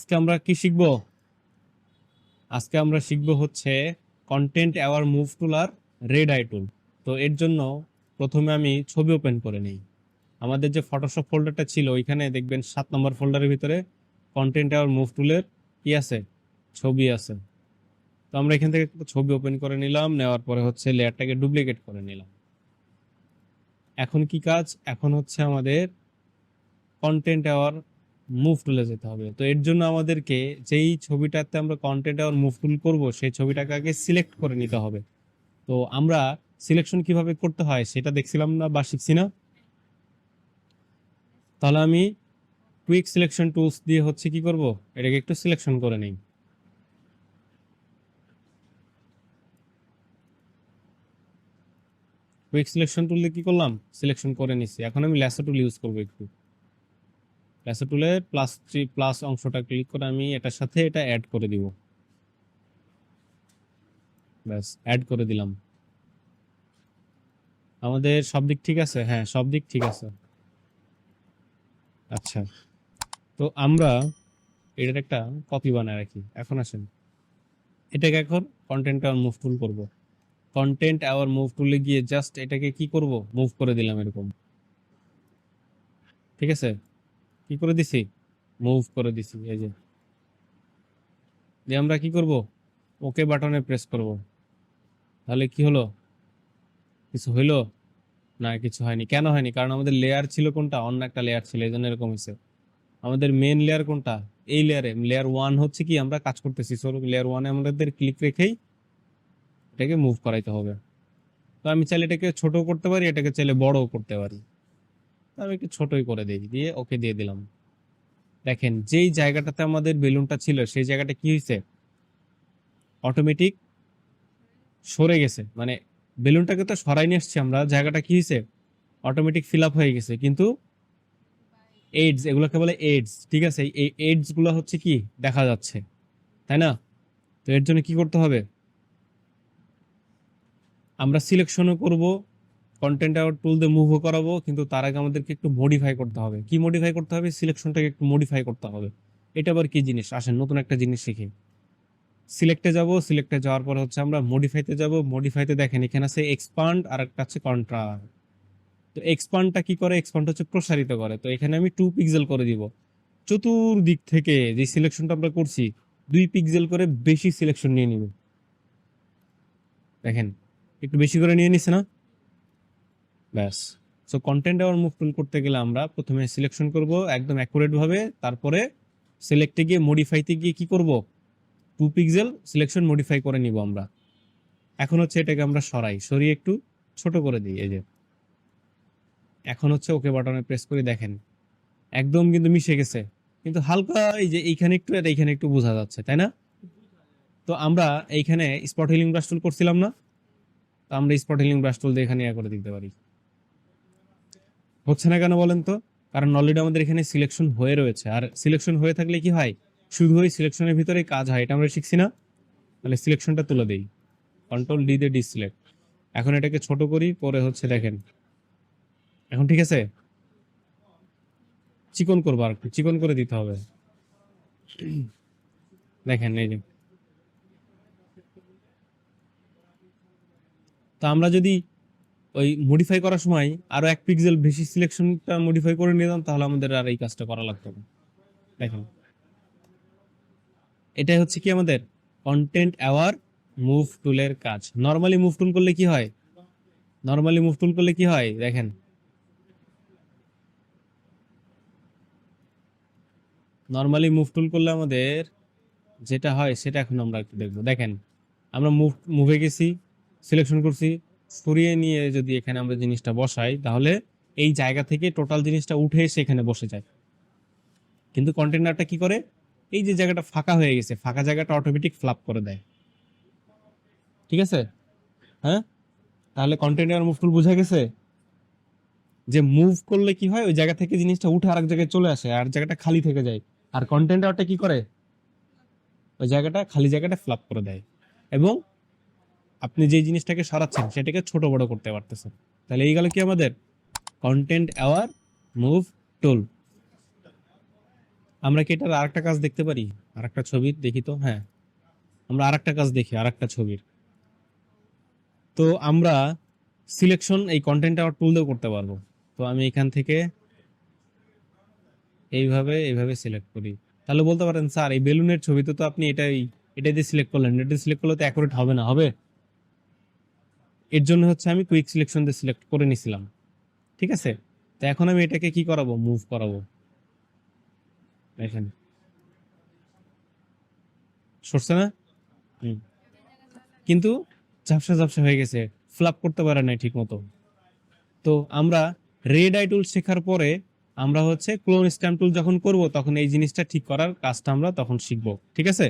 আজকে আমরা কি শিখব? আজকে আমরা শিখব হচ্ছে কন্টেন্ট অ্যাওয়ার মুভ টুল আর রেড আই টুল তো এর জন্য প্রথমে আমি ছবি ওপেন করে নিই। আমাদের যে ফটোশপ ফোল্ডারটা ছিল, ওইখানে দেখবেন সাত নম্বর ফোল্ডারের ভিতরে কন্টেন্ট অ্যাওয়ার মুভ টুলের কি আছে? ছবি আছে। তো আমরা এখান থেকে ছবি ওপেন করে নিলাম, নেওয়ার পরে হচ্ছে লেয়ারটাকে ডুপ্লিকেট করে নিলাম। এখন কি কাজ? এখন হচ্ছে আমাদের কন্টেন্ট অ্যাওয়ার মুভ টুলে যেতে হবে। তো এর জন্য আমাদেরকে যেই ছবিটাতে আমরা কন্টেন্ট আর মুভ টুল করব, সেই ছবিটাকে আগে সিলেক্ট করে নিতে হবে। তো আমরা সিলেকশন কীভাবে করতে হয় সেটা দেখছিলাম না বা শিখছি না। তাহলে আমি কুইক সিলেকশন টুলস দিয়ে হচ্ছে কি করব? এটাকে একটু সিলেকশন করে নিই। কুইক সিলেকশন টুল দিয়ে কি করলাম? সিলেকশন করে নিছি। এখন আমি ল্যাসো টুল ইউজ করব একটু। ল্যাসো টুলের প্লাস থ্রি প্লাস অংশটা ক্লিক করে আমি এটার সাথে এটা অ্যাড করে দিব। ব্যাস অ্যাড করে দিলাম। আমাদের সব দিক ঠিক আছে? হ্যাঁ সব দিক ঠিক আছে। আচ্ছা তো আমরা এটার একটা কপি বানায় রাখি। এখন আসেন। এটাকে এখন কন্টেন্ট আওয়ার মুভ টুল করব। কন্টেন্ট আওয়ার মুভ টুলে গিয়ে জাস্ট এটাকে কি করব? মুভ করে দিলাম এরকম। ঠিক আছে? কি করে দিছি? মুভ করে দিছি, এই যে। দিয়ে আমরা কি করব? ওকে বাটনে প্রেস করব। তাহলে কি হলো? কিছু হইল? না, কিছু হয়নি। কেন হয়নি? কারণ আমাদের লেয়ার ছিল কোনটা? অন্য একটা লেয়ার ছিল, এই জন্য এরকম হয়েছে। আমাদের মেন লেয়ার কোনটা? এই লেয়ারে লেয়ার ওয়ান হচ্ছে কি? আমরা কাজ করতেছি। সো লেয়ার ওয়ানে আমাদের ক্লিক রেখেই এটাকে মুভ করাইতে হবে। তো আমি চাইলে এটাকে ছোট করতে পারি, এটাকে চাইলে বড়ও করতে পারি। আমি একটু ছোটই করে দিই, দিয়ে ওকে দিয়ে দিলাম। দেখেন, যেই জায়গাটাতে আমাদের বেলুনটা ছিল, সেই জায়গাটা কি হয়েছে অটোমেটিক সরে গেছে। মানে বেলুনটাকে তো সরাই নিয়ে আসছি আমরা, জায়গাটা কি হয়েছে অটোমেটিক ফিল আপ হয়ে গেছে। কিন্তু এইডস এগুলোকে বলে এইডস ঠিক আছে? এই এইডসগুলো হচ্ছে কি? দেখা যাচ্ছে। তাই না? তো এর জন্য কি করতে হবে? আমরা সিলেকশনও করব কন্টেন্ট আউট টুল দিয়ে মুভও করাবো, কিন্তু তার আগে আমাদেরকে একটু মডিফাই করতে হবে। কি মডিফাই করতে হবে? সিলেকশনটাকে একটু মডিফাই করতে হবে। এটা আবার কি জিনিস? আসেন, নতুন একটা জিনিস শিখি। সিলেক্টে যাব সিলেক্টে যাওয়ার পর হচ্ছে আমরা মডিফাইতে যাব। মডিফাইতে দেখেন, এখানে আছে এক্সপান্ড আর একটা আছে কন্ট্রা তো এক্সপান্ডটা কি করে? এক্সপান্ড হচ্ছে প্রসারিত করে। তো এখানে আমি টু পিক্সেল করে দিব। চতুর্দিক থেকে যে সিলেকশনটা আমরা করছি, দুই পিক্সেল করে বেশি সিলেকশন নিয়ে নিব। দেখেন, একটু বেশি করে নিয়ে নিছে না? ব্যাস। So content aware move tool করতে গেলে আমরা প্রথমে সিলেকশন করব একদম অ্যাকুরেট ভাবে, তারপরে সিলেক্টে গিয়ে মডিফাইতে গিয়ে কি করব? টু পিক্সেল সিলেকশন মডিফাই করে নিব আমরা। এখন হচ্ছে এটাকে আমরা সরাই। সরিয়ে একটু ছোট করে দিই, এই যে। এখন হচ্ছে ওকে বাটনে প্রেস করে দেখেন। একদম কিন্তু মিশে গেছে। কিন্তু হালকা এই যে এইখানে একটু আর এইখানে একটু বোঝা যাচ্ছে, তাই না? তো আমরা এইখানে স্পট হিলিং ব্রাশ টুল করছিলাম না। তো আমরা স্পট হিলিং ব্রাশ টুল দিয়ে এখানে ইয়া করে দিতে পারি। হচ্ছে না কেন বলেন তো? কারণ অলরেডি আমাদের এখানে সিলেকশন হয়ে রয়েছে। আর সিলেকশন হয়ে থাকলে কি হয়? শুধু ওই সিলেকশনের ভিতরে কাজ হয়, এটা আমরা শিখছি না। তাহলে সিলেকশনটা তুলে দেই। কন্ট্রোল ডি দিয়ে ডিসিলেক্ট এখন এটাকে ছোট করি, পরে হচ্ছে দেখেন। এখন ঠিক আছে? চিকন করব আর চিকন করে দিতে হবে। দেখেন এই যে। তো আমরা যদি ওই মডিফাই করার সময় আরও এক পিক্সেল বেশি সিলেকশনটা মডিফাই করে নিতাম তাহলে আমাদের আর এই কাজটা করা লাগতো না। দেখেন। এটাই হচ্ছে কি আমাদের কন্টেন্ট অ্যাওয়ার মুভ টুলের কাজ। নর্মালি মুভ টুল করলে কি হয়? নর্মালি মুভ টুল করলে কি হয়? দেখেন। নর্মালি মুভ টুল করলে আমাদের যেটা হয়, সেটা এখন আমরা একটু দেখব। দেখেন, আমরা মুভ মুভে গেছি সিলেকশন করছি। সরিয়ে নিয়ে যদি এখানে আমরা জিনিসটা বসাই, তাহলে এই জায়গা থেকে টোটাল জিনিসটা উঠে এসে এখানে বসে যায়। কিন্তু কন্টেনারটা কি করে? এই যে জায়গাটা ফাঁকা হয়ে গেছে, ফাঁকা জায়গাটা অটোমেটিক ফ্লাপ করে দেয়। ঠিক আছে? হ্যাঁ? তাহলে কন্টেনার মুভ টুল বোঝা গেছে? যে মুভ করলে কি হয়? ওই জায়গা থেকে জিনিসটা উঠে আরেক জায়গায় চলে আসে, আর জায়গাটা খালি থেকে যায়। আর কন্টেন্টারটা কি করে? ওই জায়গাটা খালি জায়গাটা ফ্লাপ করে দেয়। এবং আপনি যে জিনিসটাকে সরাচ্ছেন, সেটাকে ছোট বড় করতে পারতেছেন। তাহলে এই গেল কি আমাদের? কন্টেন্ট অ্যাওয়ার মুভ টুল আমরা কি এটার আরেকটা কাজ দেখতে পারি? আরেকটা ছবির, দেখি তো হ্যাঁ। আমরা আরেকটা কাজ দেখি, আরেকটা ছবির। তো আমরা সিলেকশন এই কন্টেন্ট আবার টুল দিয়েও করতে পারব। তো আমি এখান থেকে এইভাবে এইভাবে সিলেক্ট করি। তাহলে বলতে পারেন, স্যার, এই বেলুনের ছবিতে তো আপনি এটাই এটা দিয়ে সিলেক্ট করলেন। এটা সিলেক্ট করলে তো অ্যাকুরেট হবে না, হবে? এর জন্য হচ্ছে আমি কুইক সিলেকশন দিয়ে সিলেক্ট করে নিছিলাম। ঠিক আছে? তো এখন আমি এটাকে কি করাবো? মুভ করাবো। এখানে সরছে না। কিন্তু ঝাপসা ঝাপসা হয়ে গেছে। ফ্লাপ করতে পারে নাই ঠিক মতো তো আমরা রেড আই টুল শেখার পরে আমরা হচ্ছে ক্লোন স্ট্যাম্প টুল যখন করব, তখন এই জিনিসটা ঠিক করার কাজটা আমরা তখন শিখব। ঠিক আছে?